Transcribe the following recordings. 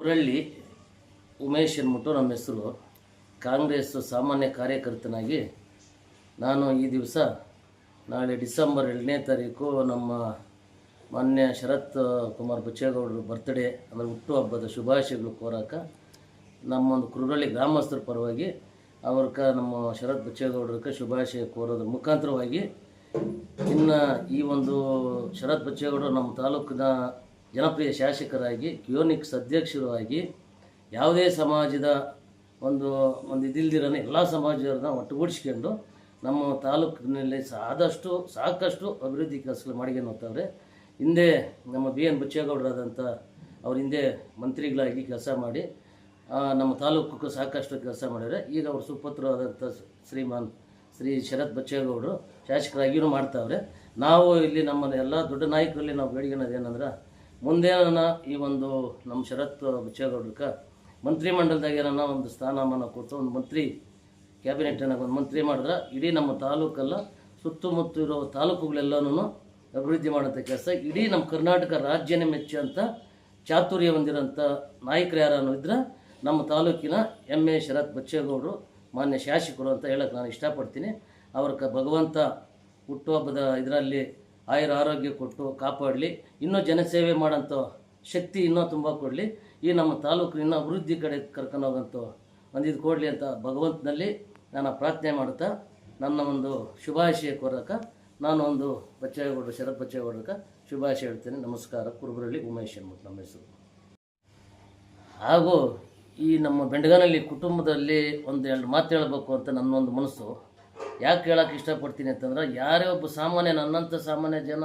ಕುರಳ್ಳಿ ಉಮೇಶ್ ಅಂದ್ಬಿಟ್ಟು ನಮ್ಮ ಹೆಸರು. ಕಾಂಗ್ರೆಸ್ ಸಾಮಾನ್ಯ ಕಾರ್ಯಕರ್ತನಾಗಿ ನಾನು ಈ ದಿವಸ ನಾಳೆ ಡಿಸೆಂಬರ್ ಎರಡನೇ ತಾರೀಕು ನಮ್ಮ ಮಾನ್ಯ ಶರತ್ ಕುಮಾರ್ ಬಚ್ಚೇಗೌಡರು ಬರ್ತ್ಡೇ ಅಂದರೆ ಹುಟ್ಟುಹಬ್ಬದ ಶುಭಾಶಯಗಳು ಕೋರಕ ನಮ್ಮೊಂದು ಕುರುರಳ್ಳಿ ಗ್ರಾಮಸ್ಥರ ಪರವಾಗಿ ಅವ್ರಕ ನಮ್ಮ ಶರತ್ ಬಚ್ಚೇಗೌಡರಕ್ಕೆ ಶುಭಾಶಯ ಕೋರೋದ್ರ ಮುಖಾಂತರವಾಗಿ ಇನ್ನು ಈ ಒಂದು ಶರತ್ ಬಚ್ಚೇಗೌಡರು ನಮ್ಮ ತಾಲೂಕಿನ ಜನಪ್ರಿಯ ಶಾಸಕರಾಗಿ, ಕ್ಯೂನಿಕ್ಸ್ ಅಧ್ಯಕ್ಷರು ಆಗಿ ಯಾವುದೇ ಸಮಾಜದ ಒಂದು ಒಂದು ಇದಿಲ್ದಿರೋ ಎಲ್ಲ ಸಮಾಜದವ್ರನ್ನ ಒಟ್ಟುಗೂಡಿಸ್ಕೊಂಡು ನಮ್ಮ ತಾಲೂಕಿನಲ್ಲಿ ಆದಷ್ಟು ಸಾಕಷ್ಟು ಅಭಿವೃದ್ಧಿ ಕೆಲಸಗಳು ಮಾಡಿಗೆ ಹೋಗ್ತಾವ್ರೆ. ಹಿಂದೆ ನಮ್ಮ ಬಿ ಎನ್ ಬುಚ್ಚೇಗೌಡರಾದಂಥ ಅವ್ರ ಹಿಂದೆ ಮಂತ್ರಿಗಳಾಗಿ ಕೆಲಸ ಮಾಡಿ ನಮ್ಮ ತಾಲೂಕು ಸಾಕಷ್ಟು ಕೆಲಸ ಮಾಡಿದರೆ ಈಗ ಅವರು ಸುಪುತ್ರರಾದಂಥ ಶ್ರೀಮಾನ್ ಶ್ರೀ ಶರತ್ ಬಚ್ಚೇಗೌಡರು ಶಾಸಕರಾಗಿಯೂ ಮಾಡ್ತಾವ್ರೆ. ನಾವು ಇಲ್ಲಿ ನಮ್ಮ ಎಲ್ಲ ದೊಡ್ಡ ನಾಯಕರಲ್ಲಿ ನಾವು ಬೇಡಿಕೊಳ್ಳೋದು ಏನಂದ್ರೆ ಮುಂದೆ ಈ ಒಂದು ನಮ್ಮ ಶರತ್ ಬಚ್ಚೇಗೌಡ್ರಕ್ಕೆ ಮಂತ್ರಿಮಂಡಲದಾಗ ಏನನ್ನ ಒಂದು ಸ್ಥಾನಮಾನ ಕೊಟ್ಟು ಒಂದು ಮಂತ್ರಿ ಕ್ಯಾಬಿನೆಟ್ನ ಒಂದು ಮಂತ್ರಿ ಮಾಡಿದ್ರೆ ಇಡೀ ನಮ್ಮ ತಾಲೂಕಲ್ಲ ಸುತ್ತಮುತ್ತ ಇರೋ ತಾಲೂಕುಗಳೆಲ್ಲನೂ ಅಭಿವೃದ್ಧಿ ಮಾಡೋಂಥ ಕೆಲಸ. ಇಡೀ ನಮ್ಮ ಕರ್ನಾಟಕ ರಾಜ್ಯನೇ ಮೆಚ್ಚುವಂಥ ಚಾತುರ್ಯ ಹೊಂದಿರೋಂಥ ನಾಯಕರು ಯಾರನ್ನು ಇದ್ರೆ ನಮ್ಮ ತಾಲೂಕಿನ ಎಂ ಎ ಶರತ್ ಬಚ್ಚೇಗೌಡರು, ಮಾನ್ಯ ಶಾಸಕರು ಅಂತ ಹೇಳಕ್ಕೆ ನಾನು ಇಷ್ಟಪಡ್ತೀನಿ. ಅವ್ರ ಕ ಭಗವಂತ ಹುಟ್ಟುಹಬ್ಬದ ಇದರಲ್ಲಿ ಆಯುರ ಆರೋಗ್ಯ ಕೊಟ್ಟು ಕಾಪಾಡಲಿ, ಇನ್ನೂ ಜನಸೇವೆ ಮಾಡೋಂಥ ಶಕ್ತಿ ಇನ್ನೂ ತುಂಬ ಕೊಡಲಿ. ಈ ನಮ್ಮ ತಾಲೂಕು ಇನ್ನೂ ಅಭಿವೃದ್ಧಿ ಕಡೆ ಕರ್ಕೊಂಡು ಹೋಗಂಥ ಒಂದು ಕೊಡಲಿ ಅಂತ ಭಗವಂತನಲ್ಲಿ ನಾನು ಪ್ರಾರ್ಥನೆ ಮಾಡುತ್ತಾ, ನನ್ನ ಒಂದು ಶುಭಾಶಯ ಕೋರಕ, ನಾನು ಒಂದು ಬಚ್ಚೇಗೌಡರು ಶರತ್ ಶುಭಾಶಯ ಹೇಳ್ತೇನೆ. ನಮಸ್ಕಾರ. ಕುರುಬರಳ್ಳಿ ಉಮೇಶ್ ಎಂಬುದು ನಮ್ಮ ಹೆಸರು. ಹಾಗೂ ಈ ನಮ್ಮ ಬೆಂಡಗನಲ್ಲಿ ಕುಟುಂಬದಲ್ಲಿ ಒಂದು ಎರಡು ಮಾತು ಹೇಳಬೇಕು ಅಂತ ನನ್ನೊಂದು ಮನಸ್ಸು. ಯಾಕೆ ಕೇಳೋಕೆ ಇಷ್ಟಪಡ್ತೀನಿ ಅಂತಂದ್ರೆ, ಯಾರೇ ಒಬ್ಬ ಸಾಮಾನ್ಯ ನನ್ನಂಥ ಸಾಮಾನ್ಯ ಜನ,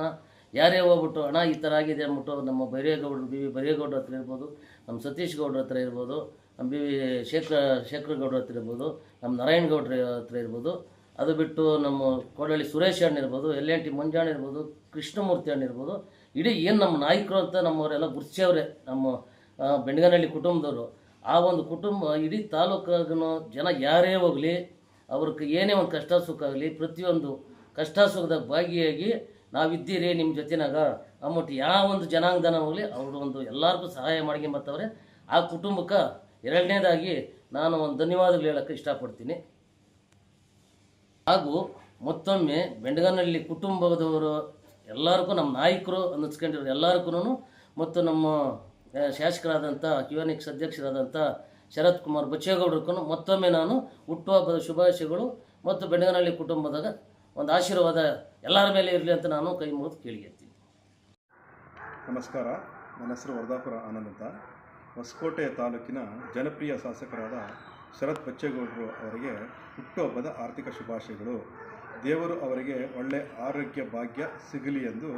ಯಾರೇ ಹೋಗ್ಬಿಟ್ಟು ಹಣ ಈ ಥರ ಆಗಿದೆ ಅಂದ್ಬಿಟ್ಟು ನಮ್ಮ ಬೈರೇಗೌಡರು, ಬಿ ವಿ ಬೈರೇಗೌಡರ ಹತ್ರ ಇರ್ಬೋದು, ನಮ್ಮ ಸತೀಶ್ ಗೌಡ್ರ ಹತ್ರ ಇರ್ಬೋದು, ನಮ್ಮ ಬಿ ವಿ ಶೇಖರ್ ಶೇಖರ್ ಗೌಡ್ರ ಹತ್ರ ಇರ್ಬೋದು, ನಮ್ಮ ನಾರಾಯಣ ಗೌಡ್ರ ಹತ್ರ ಇರ್ಬೋದು, ಅದು ಬಿಟ್ಟು ನಮ್ಮ ಕೋಡಳ್ಳಿ ಸುರೇಶ್ ಅಣ್ಣ ಇರ್ಬೋದು, ಎಲ್ ಎನ್ ಟಿ ಮಂಜಾಣ ಇರ್ಬೋದು, ಕೃಷ್ಣಮೂರ್ತಿ ಅಣ್ಣ ಇರ್ಬೋದು, ಇಡೀ ಏನು ನಮ್ಮ ನಾಯಕರು ಅಂತ ನಮ್ಮವರೆಲ್ಲ ಗುರ್ಸಿಯವ್ರೆ, ನಮ್ಮ ಬೆಂಡಗನಹಳ್ಳಿ ಕುಟುಂಬದವರು, ಆ ಒಂದು ಕುಟುಂಬ, ಇಡೀ ತಾಲೂಕಾಗೂ ಜನ ಯಾರೇ ಹೋಗಲಿ ಅವ್ರಿಗೆ ಏನೇ ಒಂದು ಕಷ್ಟ ಸುಖ ಆಗಲಿ, ಪ್ರತಿಯೊಂದು ಕಷ್ಟ ಸುಖದಾಗ ಭಾಗಿಯಾಗಿ ನಾವಿದ್ದೀರಿ ನಿಮ್ಮ ಜೊತೆನಾಗ. ಅಮ್ಮಟ್ಟು ಯಾವ ಒಂದು ಜನಾಂಗದನ ಹೋಗಲಿ ಅವರು ಒಂದು ಎಲ್ಲರಿಗೂ ಸಹಾಯ ಮಾಡ್ಕೊಂಬತ್ತವ್ರೆ ಆ ಕುಟುಂಬಕ್ಕೆ ಎರಡನೇದಾಗಿ ನಾನು ಒಂದು ಧನ್ಯವಾದಗಳು ಹೇಳೋಕ್ಕೆ ಇಷ್ಟಪಡ್ತೀನಿ. ಹಾಗೂ ಮತ್ತೊಮ್ಮೆ ಬೆಂಡಗನಹಳ್ಳಿ ಕುಟುಂಬದವರು ಎಲ್ಲರಿಗೂ ನಮ್ಮ ನಾಯಕರು ಅನ್ನಿಸ್ಕೊಂಡಿರೋ ಎಲ್ಲರಿಗೂ ಮತ್ತು ನಮ್ಮ ಶಾಸಕರಾದಂಥ ಕ್ಯೂನಿಕ್ಸ್ ಅಧ್ಯಕ್ಷರಾದಂಥ ಶರತ್ ಕುಮಾರ್ ಬಚ್ಚೇಗೌಡರಕ್ಕೂ ಮತ್ತೊಮ್ಮೆ ನಾನು ಹುಟ್ಟುಹಬ್ಬದ ಶುಭಾಶಯಗಳು ಮತ್ತು ಬೆಣ್ಣಗನಹಳ್ಳಿ ಕುಟುಂಬದಾಗ ಒಂದು ಆಶೀರ್ವಾದ ಎಲ್ಲರ ಮೇಲೆ ಇರಲಿ ಅಂತ ನಾನು ಕೈ ಮುಗಿದು ಕೇಳಿಗೆತ್ತೀನಿ. ನಮಸ್ಕಾರ. ನನ್ನ ಹೆಸರು ವರ್ಧಾಪುರ ಆನಂದ್ ಅಂತ. ಹೊಸಕೋಟೆ ತಾಲೂಕಿನ ಜನಪ್ರಿಯ ಶಾಸಕರಾದ ಶರತ್ ಬಚ್ಚೇಗೌಡರು ಅವರಿಗೆ ಹುಟ್ಟುಹಬ್ಬದ ಆರ್ಥಿಕ ಶುಭಾಶಯಗಳು. ದೇವರು ಅವರಿಗೆ ಒಳ್ಳೆ ಆರೋಗ್ಯ, ಭಾಗ್ಯ ಸಿಗಲಿ ಎಂದು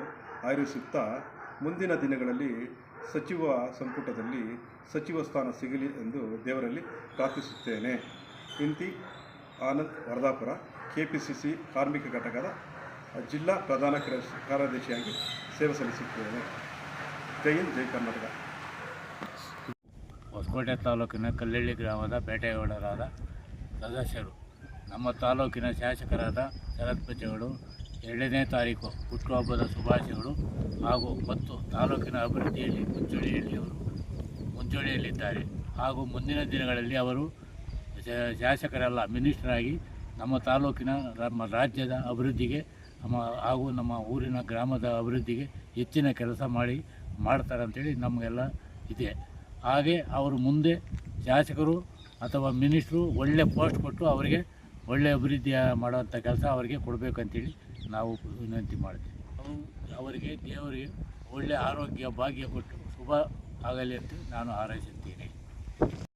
ಆಶಿಸುತ್ತಾ ಮುಂದಿನ ದಿನಗಳಲ್ಲಿ ಸಚಿವ ಸಂಪುಟದಲ್ಲಿ ಸಚಿವ ಸ್ಥಾನ ಸಿಗಲಿ ಎಂದು ದೇವರಲ್ಲಿ ಪ್ರಾರ್ಥಿಸುತ್ತೇನೆ. ಇಂತಿ Anand Varadapura K P C C ಕಾರ್ಮಿಕ ಘಟಕದ ಜಿಲ್ಲಾ ಪ್ರಧಾನ ಕಾರ್ಯದರ್ಶಿಯಾಗಿ ಸೇವೆ ಸಲ್ಲಿಸುತ್ತೇನೆ. ಜೈ ಹಿಂದ್, ಜೈ ಕರ್ನಾಟಕ. ಹೊಸಕೋಟೆ ತಾಲೂಕಿನ ಕಲ್ಲಳ್ಳಿ ಗ್ರಾಮದ ಬೇಟೆಗೌಡರಾದ ಸದಸ್ಯರು. ನಮ್ಮ ತಾಲೂಕಿನ ಶಾಸಕರಾದ ಶರತ್ ಎರಡನೇ ತಾರೀಕು ಹುಟ್ಟುಹಬ್ಬದ ಶುಭಾಶಯಗಳು ಹಾಗೂ ಮತ್ತು ತಾಲೂಕಿನ ಅಭಿವೃದ್ಧಿಯಲ್ಲಿ ಮುಂಚೂಣಿಯಲ್ಲಿ ಅವರು ಮುಂಚೂಣಿಯಲ್ಲಿದ್ದಾರೆ. ಹಾಗೂ ಮುಂದಿನ ದಿನಗಳಲ್ಲಿ ಅವರು ಶಾಸಕರೆಲ್ಲ ಮಿನಿಸ್ಟರ್ ಆಗಿ ನಮ್ಮ ತಾಲೂಕಿನ ನಮ್ಮ ರಾಜ್ಯದ ಅಭಿವೃದ್ಧಿಗೆ, ನಮ್ಮ ಹಾಗೂ ನಮ್ಮ ಊರಿನ ಗ್ರಾಮದ ಅಭಿವೃದ್ಧಿಗೆ ಹೆಚ್ಚಿನ ಕೆಲಸ ಮಾಡಿ ಮಾಡ್ತಾರೆ ಅಂತೇಳಿ ನಮಗೆಲ್ಲ ಇದೆ. ಹಾಗೆ ಅವರು ಮುಂದೆ ಶಾಸಕರು ಅಥವಾ ಮಿನಿಸ್ಟ್ರು ಒಳ್ಳೆ ಪೋಸ್ಟ್ ಕೊಟ್ಟು ಅವರಿಗೆ ಒಳ್ಳೆ ಅಭಿವೃದ್ಧಿ ಮಾಡುವಂಥ ಕೆಲಸ ಅವರಿಗೆ ಕೊಡಬೇಕಂತೇಳಿ ನಾವು ವಿನಂತಿ ಮಾಡ್ತೀವಿ. ಅವು- ಅವರಿಗೆ ದೇವರಿಗೆ ಒಳ್ಳೆಯ ಆರೋಗ್ಯ, ಭಾಗ್ಯ ಕೊಟ್ಟು ಶುಭ ಆಗಲಿ ಅಂತ ನಾನು ಹಾರೈಸುತ್ತೇನೆ.